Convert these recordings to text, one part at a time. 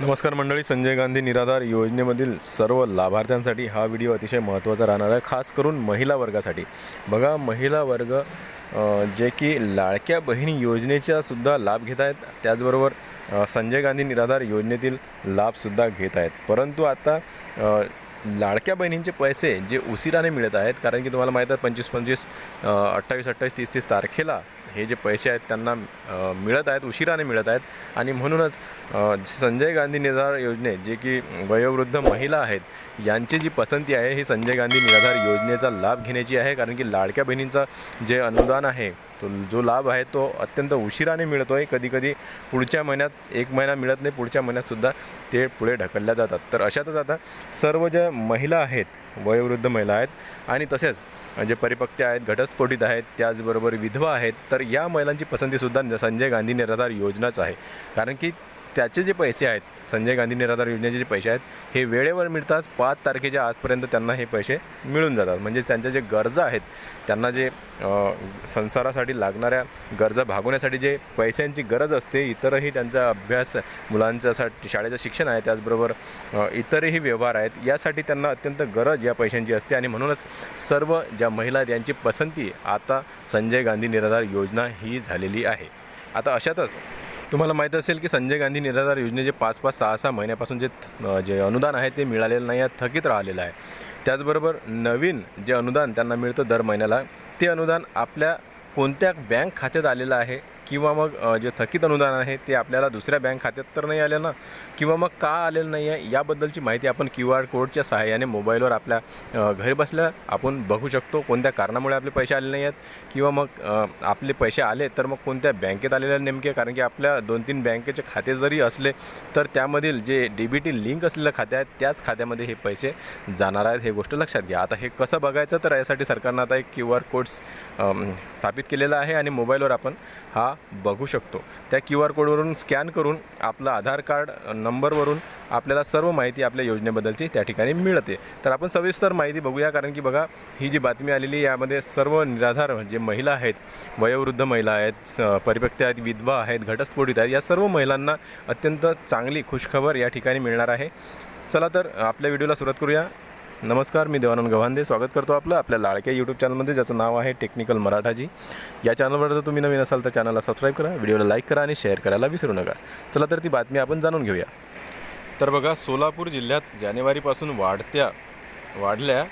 नमस्कार मंडळी संजय गांधी निराधार योजनेमधील सर्व लाभार्थ्यांसाठी हा व्हिडिओ अतिशय महत्त्वाचा राहणार आहे खास करून महिला वर्गासाठी. बघा महिला वर्ग जे की लाडक्या बहिणी योजनेचा सुद्धा लाभ घेत आहेत त्याचबरोबर संजय गांधी निराधार योजनेतील लाभसुद्धा घेत आहेत. परंतु आता लाडक्या बहिणींचे पैसे जे उशिराने मिळत आहेत कारण की तुम्हाला माहीत आहे पंचवीस पंचवीस अठ्ठावीस अठ्ठावीस तीस तीस तारखेला हे जे पैसे आहेत त्यांना मिळत आहेत उशिराने मिळत आहेत. आणि म्हणूनच संजय गांधी निराधार योजनेत जे की वयोवृद्ध महिला आहेत यांची जी पसंती आहे ही संजय गांधी निराधार योजनेचा लाभ घेण्याची आहे. कारण की लाडक्या बहिणींचा जे अनुदान आहे तो जो लाभ आहे तो अत्यंत उशिराने मिळतो आहे. कधीकधी पुढच्या महिन्यात एक महिना मिळत नाही पुढच्या महिन्यातसुद्धा ते पुढे ढकलल्या जातात. तर अशातच आता सर्व ज्या महिला आहेत वयोवृद्ध महिला आहेत आणि तसेच जे परिपक्ते आहेत घटस्फोटित आहेत त्याचबरोबर विधवा आहेत तर या महिलांची पसंतीसुद्धा संजय गांधी निराधार योजनाच आहे. कारण की त्याचे जे पैसे आहेत संजय गांधी निराधार योजनेचे जे पैसे आहेत हे वेळेवर मिळतात पाच तारखेच्या आजपर्यंत त्यांना हे पैसे मिळून जातात. म्हणजेच त्यांच्या जे गरजा आहेत त्यांना जे संसारासाठी लागणाऱ्या गरजा भागवण्यासाठी जे पैशांची गरज असते इतरही त्यांचा अभ्यास मुलांच्यासाठी शाळेचं शिक्षण आहे त्याचबरोबर इतरही व्यवहार आहेत यासाठी त्यांना अत्यंत गरज या पैशांची असते. आणि म्हणूनच सर्व ज्या महिला यांची पसंती आता संजय गांधी निराधार योजना ही झालेली आहे. आता अशातच तुम्हाला माहीत असेल की संजय गांधी निराधार योजनेचे पाच पाच सहा सहा महिन्यापासून जे जे अनुदान आहे ते मिळालेलं नाही आहे थकीत राहिलेलं आहे. त्याचबरोबर नवीन जे अनुदान त्यांना मिळतं दर महिन्याला ते अनुदान आपल्या कोणत्या बँक खात्यात आलेलं आहे? किंवा मग जे थकीत अनुदान आहे ते आपल्याला दुसऱ्या बँक खात्यात तर नाही आलं ना? किंवा मग का आलेलं नाही आहे? याबद्दलची माहिती आपण क्यू आर कोडच्या सहाय्याने मोबाईलवर आपल्या घरी बसल्या आपण बघू शकतो. कोणत्या कारणामुळे आपले पैसे आले नाही आहेत? किंवा मग आपले पैसे आले तर मग कोणत्या बँकेत आलेले नेमके? कारण की आपल्या दोन तीन बँकेचे खाते जरी असले तर त्यामधील जे डी बी टी लिंक असलेलं खाते आहेत त्याच खात्यामध्ये हे पैसे जाणार आहेत. हे गोष्ट लक्षात घ्या. आता हे कसं बघायचं? तर यासाठी सरकारनं आता एक क्यू आर कोड्स स्थापित केलेला आहे आणि मोबाईलवर आपण हा बघू शकतो. त्या क्यू आर कोडवरून स्कॅन करून आपलं आधार कार्ड नंबरवरून आपल्याला सर्व माहिती आपल्या योजनेबद्दलची त्या ठिकाणी मिळते. तर आपण सविस्तर माहिती बघूया कारण की बघा ही जी बातमी आलेली यामध्ये सर्व निराधार जे महिला आहेत वयोवृद्ध महिला आहेत स- आहेत विधवा आहेत घटस्फोटित आहेत या सर्व महिलांना अत्यंत चांगली खुशखबर या ठिकाणी मिळणार आहे. चला तर आपल्या व्हिडिओला सुरुवात करूया. नमस्कार मी देवानंद गव्हांदे. स्वागत करतो आपलं आपल्या लाडक्या यूट्यूब चॅनलमध्ये ज्याचं नाव आहे टेक्निकल मराठाजी. या चॅनलवर जर तुम्ही नवीन असाल तर चॅनलला सबस्क्राईब करा व्हिडिओला लाईक करा आणि शेअर करायला विसरू नका. चला तर ती बातमी आपण जाणून घेऊया. तर बघा सोलापूर जिल्ह्यात जानेवारीपासून वाढत्या वाढल्या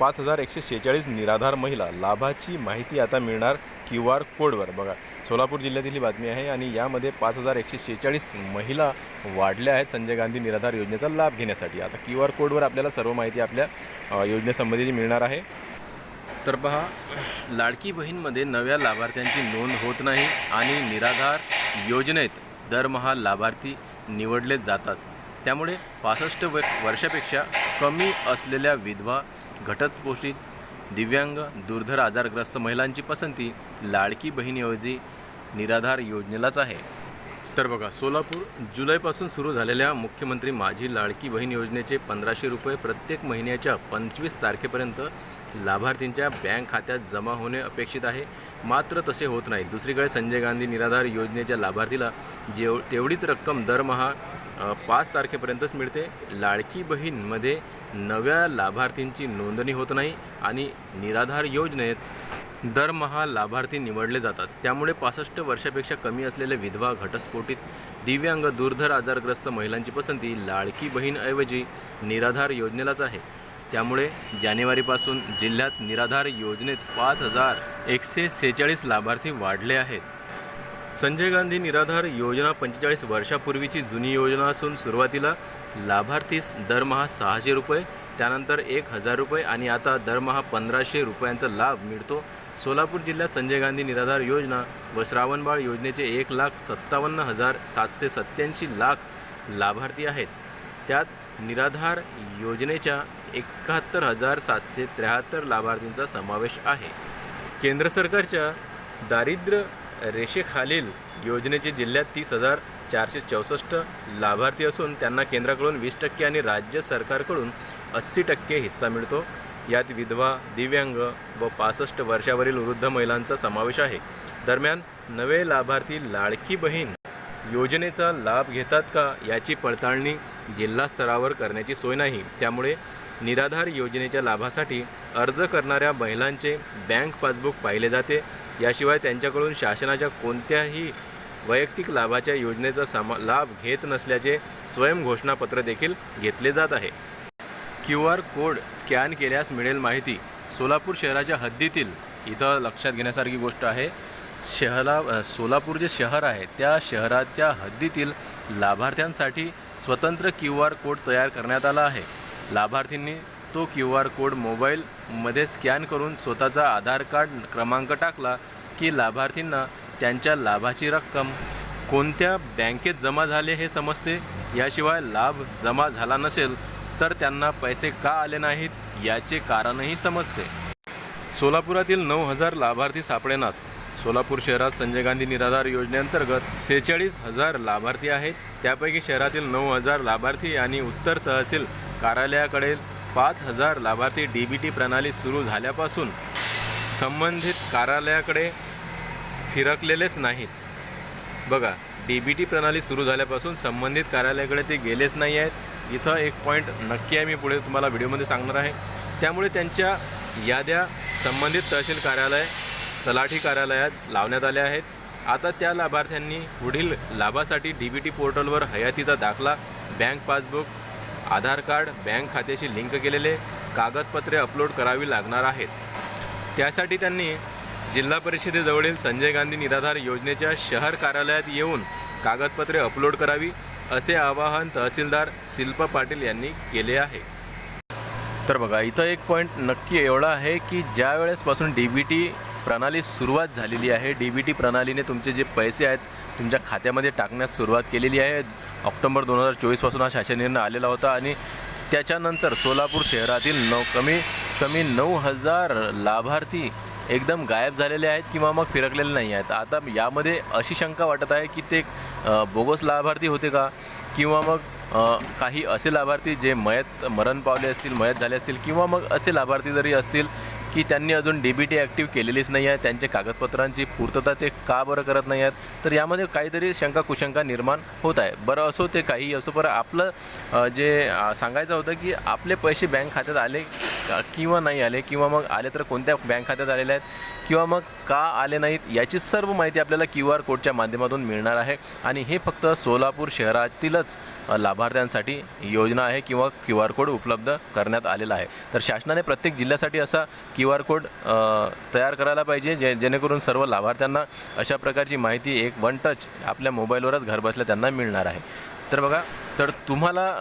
पाच हजार एकशे शेहेचाळीस निराधार महिला लाभाची माहिती आता मिळणार क्यू आर कोडवर. बघा सोलापूर जिल्ह्यातील ही बातमी आहे आणि यामध्ये पाच हजार एकशे शेहेचाळीस महिला वाढल्या आहेत संजय गांधी निराधार योजनेचा लाभ घेण्यासाठी. आता क्यू आर कोडवर आपल्याला सर्व माहिती आपल्या योजनेसंबंधीची मिळणार आहे. तर पहा लाडकी बहीणमध्ये नव्या लाभार्थ्यांची नोंद होत नाही आणि निराधार योजनेत दरमहा लाभार्थी निवडले जातात. त्यामुळे पासष्ट व वर्षापेक्षा कमी असलेल्या विधवा घटस्फोषित दिव्यांग दुर्धर आजारग्रस्त महिलांची पसंती लाडकी बहिणीऐवजी निराधार योजनेलाच आहे. तर बघा सोलापूर जुलैपासून सुरू झालेल्या मुख्यमंत्री माझी लाडकी बहीण योजनेचे पंधराशे रुपये प्रत्येक महिन्याच्या पंचवीस तारखेपर्यंत लाभार्थींच्या बँक खात्यात जमा होणे अपेक्षित आहे. मात्र तसे होत नाही. दुसरीकडे संजय गांधी निराधार योजनेच्या लाभार्थीला जेव तेवढीच रक्कम दरमहा पाच तारखेपर्यंतच मिळते. लाडकी बहीणमध्ये नव्या लाभार्थींची नोंदणी होत नाही आणि निराधार योजनेत दरमहा लाभार्थी निवडले जातात. त्यामुळे पासष्ट वर्षापेक्षा कमी असलेल्या विधवा घटस्फोटित दिव्यांग दुर्धर आजारग्रस्त महिलांची पसंती लाडकी बहीणऐवजी निराधार योजनेलाच आहे. त्यामुळे जानेवारीपासून जिल्ह्यात निराधार योजनेत पाच हजार एकशे सेहेचाळीस लाभार्थी वाढले आहेत. संजय गांधी निराधार योजना पंचेचाळीस वर्षापूर्वीची जुनी योजना असून सुरुवातीला लाभार्थीस दरमहा सहाशे रुपये त्यानंतर एक हजार रुपये आणि आता दरमहा पंधराशे रुपयांचा लाभ मिळतो. सोलापूर जिल्ह्यात संजय गांधी निराधार योजना व श्रावणबाळ योजनेचे एक लाख सत्तावन्न हजार सातशे सत्त्याऐंशी लाख लाभार्थी आहेत. त्यात निराधार योजनेच्या एकाहत्तर हजार सातशे त्र्याहत्तर लाभार्थींचा समावेश आहे. केंद्र सरकारच्या दारिद्र्य रेषेखालील योजनेचे जिल्ह्यात तीस हजार चारशे चौसष्ट लाभार्थी असून त्यांना केंद्राकडून वीस टक्के आणि राज्य सरकारकडून अस्सी टक्के हिस्सा मिळतो. यात विधवा दिव्यांग व पासष्ट वर्षावरील वृद्ध महिलांचा समावेश आहे. दरम्यान नवे लाभार्थी लाडकी बहीण योजनेचा लाभ घेतात का याची पडताळणी जिल्हा स्तरावर करण्याची सोय नाही. त्यामुळे निराधार योजनेच्या लाभासाठी अर्ज करणाऱ्या महिलांचे बँक पासबुक पाहिले जाते. याशिवाय त्यांच्याकडून शासनाच्या कोणत्याही वैयक्तिक लाभाच्या योजनेचा समा लाभ घेत नसल्याचे स्वयंघोषणापत्र देखील घेतले जात आहे. क्यू आर कोड स्कॅन केल्यास मिळेल माहिती. सोलापूर शहराच्या हद्दीतील इथं लक्षात घेण्यासारखी गोष्ट आहे शहरा सोलापूर जे शहर आहे त्या शहराच्या हद्दीतील लाभार्थ्यांसाठी स्वतंत्र क्यू आर कोड तयार करण्यात आला आहे. लाभार्थींनी तो क्यू आर कोड मोबाईलमध्ये स्कॅन करून स्वतःचा आधार कार्ड क्रमांक टाकला की लाभार्थींना त्यांच्या लाभाची रक्कम कोणत्या बँकेत जमा झाले हे समजते? याशिवाय लाभ जमा झाला नसेल तर त्यांना पैसे का आले नाहीत याचे कारणही समजते. सोलापुरातील नऊ हजार लाभार्थी सापडेनात. सोलापूर शहरात संजय गांधी निराधार योजनेअंतर्गत सेहेचाळीस हजार लाभार्थी आहेत. त्यापैकी शहरातील नऊ हजार लाभार्थी आणि उत्तर तहसील कार्यालयाकडे पाच हजार लाभार्थी डी बी टी प्रणाली सुरू झाल्यापासून संबंधित कार्यालयाकडे फिरकलेलेच नाहीत. बघा डी बी टी प्रणाली सुरू झाल्यापासून संबंधित कार्यालयाकडे ते गेलेच नाही आहेत. इथं एक पॉईंट नक्की आहे मी पुढे तुम्हाला व्हिडिओमध्ये सांगणार आहे. त्यामुळे त्यांच्या याद्या संबंधित तहसील कार्यालय तलाठी कार्यालयात लावण्यात आल्या आहेत. आता त्या लाभार्थ्यांनी पुढील लाभासाठी डी बी टी पोर्टलवर हयातीचा दाखला bank passbook Aadhaar card bank खात्याशी लिंक केलेले कागदपत्रे अपलोड करावी लागणार आहेत. त्यासाठी त्यांनी जिल्हा परिषदेजवळील संजय गांधी निराधार योजनेच्या शहर कार्यालयात येऊन कागदपत्रे अपलोड करावी असे आवाहन तहसीलदार शिल्पा पाटील यांनी केले आहे. तर बघा इथं एक पॉईंट नक्की एवढा आहे की ज्या वेळेसपासून डी बी टी प्रणाली सुरुवात झालेली आहे डी बी टी प्रणालीने तुमचे जे पैसे आहेत तुमच्या खात्यामध्ये टाकण्यास सुरुवात केलेली आहे. ऑक्टोबर दोन हजार चोवीसपासून हा शासन निर्णय आलेला होता आणि त्याच्यानंतर सोलापूर शहरातील नऊ कमी कमी नऊ हजार लाभार्थी एकदम गायब झालेले आहेत किंवा मग फिरकलेले नाही आहेत. आता यामध्ये अशी शंका वाटत आहे की ते बोगस लाभार्थी होते का? किंवा मग काही असे लाभार्थी जे मयत मरण पावले असतील मयत झाले असतील किंवा मग असे लाभार्थी जरी असतील की त्यांनी अजून डी बी टी ॲक्टिव्ह केलेलीच नाही आहे. त्यांच्या कागदपत्रांची पूर्तता ते का बरं करत नाही आहेत? तर यामध्ये काहीतरी शंका कुशंका निर्माण होत आहे. बरं असो ते काही असो बरं आपलं जे सांगायचं होतं की आपले पैसे बँक खात्यात आले किंवा नाही आले किंवा मग आले तर कोणत्या बँक खात्यात आलेले आहेत? किंवा मग का आले नाहीत याची सर्व माहिती आपल्याला क्यू आर कोडच्या माध्यमातून मिळणार आहे. आणि हे फक्त सोलापूर शहरातीलच लाभार्थ्यांसाठी योजना आहे किंवा क्यू आर कोड उपलब्ध करण्यात आलेला आहे. तर शासनाने प्रत्येक जिल्ह्यासाठी असा क्यू आर कोड तयार करायला पाहिजे जे जेणेकरून सर्व लाभार्थ्यांना अशा प्रकारची माहिती एक वन टच आपल्या मोबाईलवरच घरबसल्या त्यांना मिळणार आहे. तर बघा तर तुम्हाला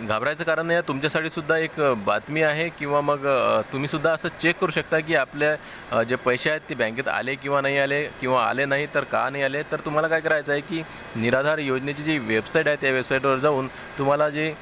घाबरायचं कारण नाही तुमच्यासाठी सुद्धा एक बातमी आहे किंवा मग तुम्ही सुद्धा असं चेक करू शकता की आपल्या जे पैसे आहेत ते बँकेत आले किंवा नाही आले किंवा आले नाही तर का नाही आले. तर तुम्हाला काय करायचं आहे की निराधार योजनेची जी वेबसाईट आहे त्या वेबसाईटवर जाऊन तुम्हाला जे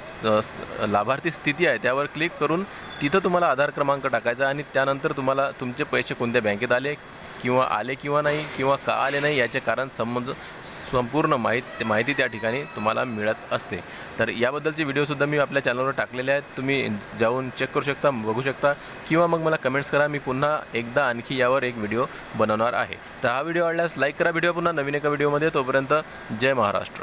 स- लाभार्थी स्थिती आहे त्यावर क्लिक करून तिथं तुम्हाला आधार क्रमांक टाकायचा आणि त्यानंतर तुम्हाला तुमचे पैसे कोणत्या बँकेत आले किंवा आले किंवा नाही किंवा का आले नाही याचे कारण संबंध संपूर्ण माहिती माहिती त्या ठिकाणी तुम्हाला मिळत असते. तर याबद्दलचे व्हिडिओसुद्धा मी आपल्या चॅनलवर टाकलेले आहेत. तुम्ही जाऊन चेक करू शकता बघू शकता. किंवा मग मला कमेंट्स करा. मी पुन्हा एकदा आणखी यावर एक व्हिडिओ बनवणार आहे. तर हा व्हिडिओ आवडल्यास लाईक करा. व्हिडिओ पुन्हा नवीन एका व्हिडिओमध्ये तोपर्यंत जय महाराष्ट्र.